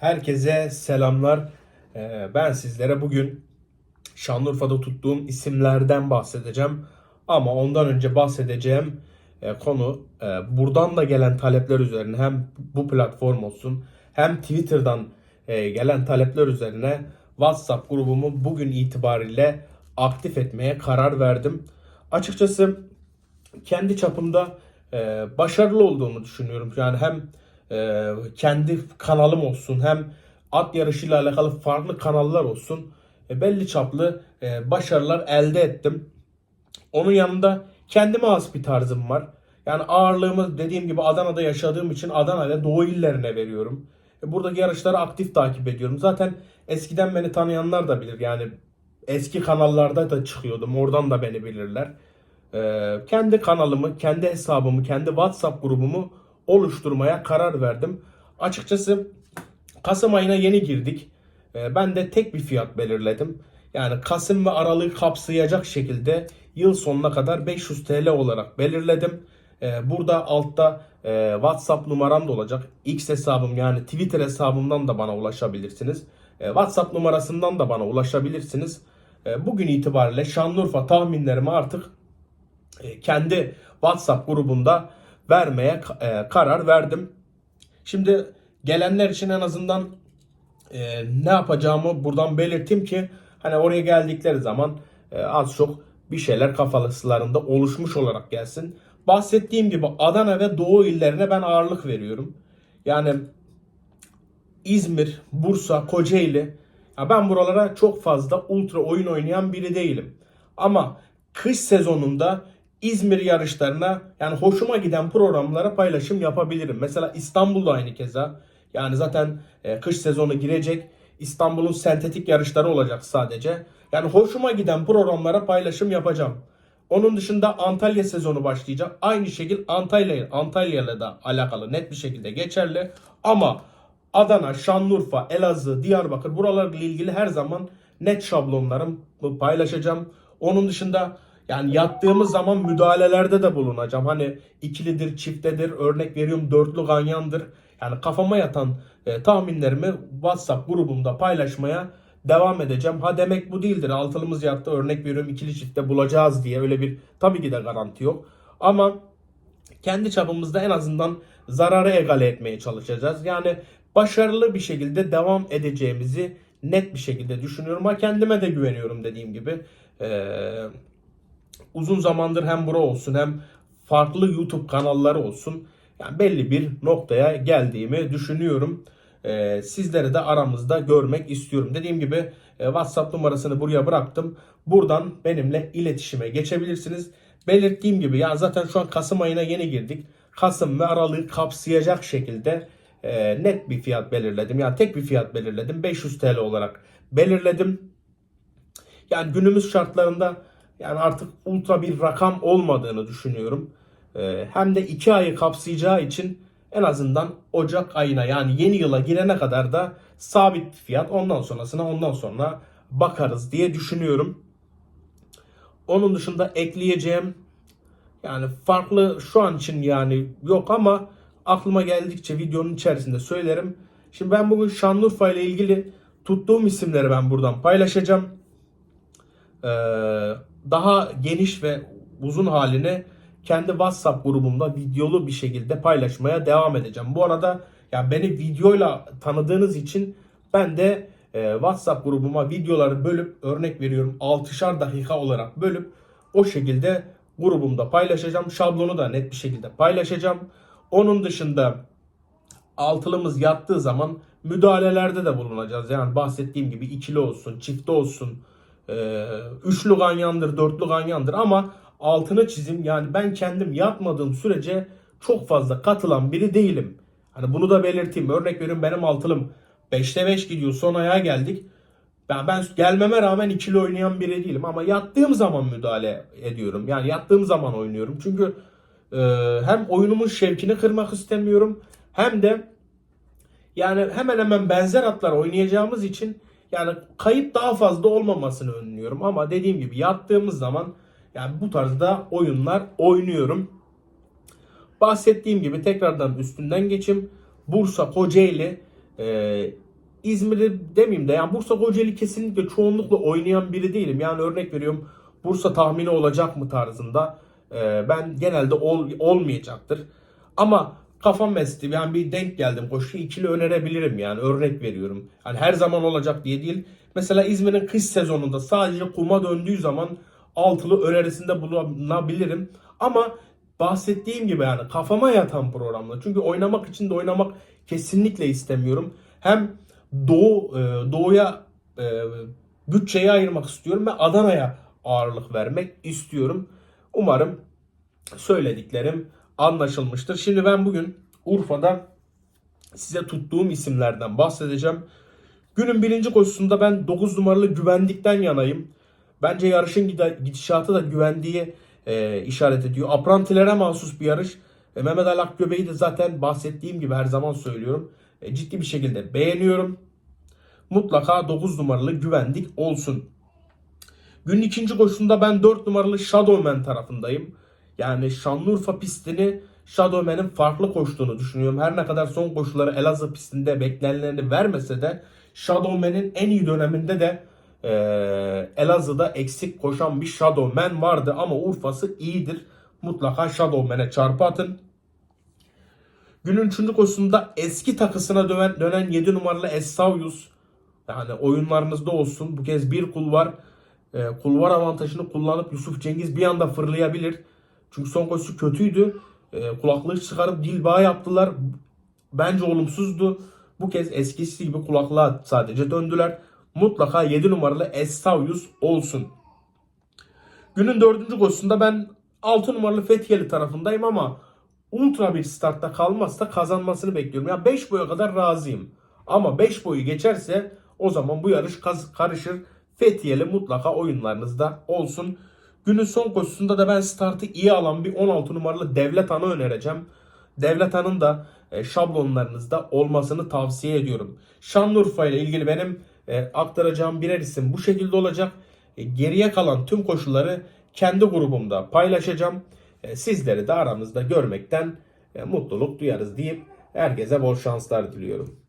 Herkese selamlar. Ee, Ben sizlere bugün Şanlıurfa'da tuttuğum isimlerden bahsedeceğim. Ama ondan önce bahsedeceğim e, konu e, buradan da gelen talepler üzerine hem bu platform olsun hem Twitter'dan e, gelen talepler üzerine WhatsApp grubumu bugün itibariyle aktif etmeye karar verdim. Açıkçası kendi çapımda başarılı olduğumu düşünüyorum. Yani hem e, kendi kanalım olsun hem at yarışıyla alakalı farklı kanallar olsun e, belli çaplı e, başarılar elde ettim. Onun yanında kendime has bir tarzım var. Yani ağırlığımı dediğim gibi Adana'da yaşadığım için Adana ve Doğu illerine veriyorum. E, Buradaki yarışları aktif takip ediyorum. Zaten eskiden beni tanıyanlar da bilir. Yani eski kanallarda da çıkıyordum. Oradan da beni bilirler. Ee, kendi kanalımı, kendi hesabımı, kendi WhatsApp grubumu oluşturmaya karar verdim. Açıkçası Kasım ayına yeni girdik. Ee, ben de tek bir fiyat belirledim. Yani Kasım ve Aralık'ı kapsayacak şekilde yıl sonuna kadar 500 TL olarak belirledim. Ee, burada altta e, WhatsApp numaram da olacak. X hesabım yani Twitter hesabımdan da bana ulaşabilirsiniz. E, WhatsApp numarasından da bana ulaşabilirsiniz. Bugün itibariyle Şanlıurfa tahminlerimi artık e, kendi WhatsApp grubunda vermeye e, karar verdim. Şimdi gelenler için en azından e, ne yapacağımı buradan belirteyim ki hani oraya geldikleri zaman e, az çok bir şeyler kafalarında oluşmuş olarak gelsin. Bahsettiğim gibi Adana ve Doğu illerine ben ağırlık veriyorum. Yani İzmir, Bursa, Kocaeli. Ya ben buralara çok fazla ultra oyun oynayan biri değilim. Ama kış sezonunda İzmir yarışlarına yani hoşuma giden programlara paylaşım yapabilirim. Mesela İstanbul'da aynı keza. Yani zaten e, kış sezonu girecek. İstanbul'un sentetik yarışları olacak sadece. Yani hoşuma giden programlara paylaşım yapacağım. Onun dışında Antalya sezonu başlayacak. Aynı şekilde Antalya Antalya'yla da alakalı net bir şekilde geçerli. Ama Adana, Şanlıurfa, Elazığ, Diyarbakır buralarla ilgili her zaman net şablonlarımı paylaşacağım. Onun dışında yani yattığımız zaman müdahalelerde de bulunacağım. Hani ikilidir, çiftedir, örnek veriyorum dörtlü ganyandır. Yani kafama yatan e, tahminlerimi WhatsApp grubumda paylaşmaya devam edeceğim. Ha demek bu değildir. Altılımız yattı örnek veriyorum ikili çifte bulacağız diye öyle bir tabii ki de garanti yok. Ama kendi çapımızda en azından zararı egale etmeye çalışacağız. Yani başarılı bir şekilde devam edeceğimizi net bir şekilde düşünüyorum. Ha kendime de güveniyorum dediğim gibi. Ee, uzun zamandır hem bura olsun hem farklı YouTube kanalları olsun. Yani belli bir noktaya geldiğimi düşünüyorum. Ee, sizleri de aramızda görmek istiyorum. Dediğim gibi e, WhatsApp numarasını buraya bıraktım. Buradan benimle iletişime geçebilirsiniz. Belirttiğim gibi ya zaten şu an Kasım ayına yeni girdik. Kasım ve Aralık'ı kapsayacak şekilde e, net bir fiyat belirledim. Yani tek bir fiyat belirledim. 500 TL olarak belirledim. Yani günümüz şartlarında yani artık ultra bir rakam olmadığını düşünüyorum. Ee, hem de 2 ayı kapsayacağı için en azından Ocak ayına yani yeni yıla girene kadar da sabit fiyat ondan sonrasına ondan sonra bakarız diye düşünüyorum. Onun dışında ekleyeceğim yani farklı şu an için yani yok ama aklıma geldikçe videonun içerisinde söylerim. Şimdi ben bugün Şanlıurfa ile ilgili tuttuğum isimleri ben buradan paylaşacağım. Ee, daha geniş ve uzun halini kendi WhatsApp grubumda videolu bir şekilde paylaşmaya devam edeceğim. Bu arada ya beni videoyla tanıdığınız için ben de e, WhatsApp grubuma videoları bölüp örnek veriyorum 6'şar dakika olarak bölüp o şekilde grubumda paylaşacağım. Şablonu da net bir şekilde paylaşacağım. Onun dışında altılımız yattığı zaman müdahalelerde de bulunacağız. Yani bahsettiğim gibi ikili olsun, çifte olsun, üçlü ganyandır, dörtlü ganyandır ama altını çizim yani ben kendim yatmadığım sürece çok fazla katılan biri değilim. Hani bunu da belirteyim. Örnek veriyorum benim altılım 5'te 5 gidiyor son ayağa geldik. Ben, ben gelmeme rağmen ikili oynayan biri değilim ama yattığım zaman müdahale ediyorum. Yani yattığım zaman oynuyorum. Çünkü e, hem oyunumun şevkini kırmak istemiyorum hem de yani hemen hemen benzer atlar oynayacağımız için yani kayıp daha fazla olmamasını önlüyorum. Ama dediğim gibi yattığımız zaman yani bu tarzda oyunlar oynuyorum. Bahsettiğim gibi tekrardan üstünden geçim. Bursa, Kocaeli, e, İzmir'i demeyeyim de yani Bursa Kocaeli kesinlikle çoğunlukla oynayan biri değilim. Yani örnek veriyorum Bursa tahmini olacak mı tarzında e, ben genelde ol, olmayacaktır. Ama kafam esti yani bir denk geldim koşu ikili önerebilirim yani örnek veriyorum. Yani her zaman olacak diye değil. Mesela İzmir'in kış sezonunda sadece kuma döndüğü zaman altılı önerisinde bulunabilirim. Ama bahsettiğim gibi yani kafama yatan programlar. Çünkü oynamak için de oynamak kesinlikle istemiyorum. Hem Doğu e, Doğu'ya e, bütçeyi ayırmak istiyorum ve Adana'ya ağırlık vermek istiyorum. Umarım söylediklerim anlaşılmıştır. Şimdi ben bugün Urfa'da size tuttuğum isimlerden bahsedeceğim. Günün birinci koşusunda ben 9 numaralı güvenlikten yanayım. Bence yarışın gidişatı da güvendiği e, işaret ediyor. Aprantilere mahsus bir yarış. E, Mehmet Ali Akgöbe'yi de zaten bahsettiğim gibi her zaman söylüyorum. E, ciddi bir şekilde beğeniyorum. Mutlaka 9 numaralı güvenlik olsun. Günün ikinci koşusunda ben 4 numaralı Shadowman tarafındayım. Yani Şanlıurfa pistini Shadowman'in farklı koştuğunu düşünüyorum. Her ne kadar son koşuları Elazığ pistinde beklenenlerini vermese de Shadowman'in en iyi döneminde de eee, Elazığ'da eksik koşan bir Shadowman vardı. Ama Urfa'sı iyidir. Mutlaka Shadowman'e çarpı atın. Günün üçüncü koşusunda eski takısına dönen, dönen 7 numaralı Essauyus. Yani oyunlarınızda olsun. Bu kez bir kul var. Ee, kulvar avantajını kullanıp Yusuf Cengiz bir anda fırlayabilir. Çünkü son koşusu kötüydü. Ee, kulaklığı çıkarıp dil bağı yaptılar. Bence olumsuzdu. Bu kez eskisi gibi kulaklığa sadece döndüler. Mutlaka 7 numaralı Essauyus olsun. Günün dördüncü koşusunda ben 6 numaralı Fethiyeli tarafındayım ama ultra bir startta kalmazsa kazanmasını bekliyorum. Ya 5 boya kadar razıyım. Ama 5 boyu geçerse o zaman bu yarış karışır. Fethiyeli mutlaka oyunlarınızda olsun. Günün son koşusunda da ben startı iyi alan bir 16 numaralı Devlet Han'ı önereceğim. Devlet Han'ın da e, şablonlarınızda olmasını tavsiye ediyorum. Şanlıurfa ile ilgili benim e, aktaracağım birer isim bu şekilde olacak. E, geriye kalan tüm koşulları kendi grubumda paylaşacağım. Sizleri de aramızda görmekten mutluluk duyarız deyip herkese bol şanslar diliyorum.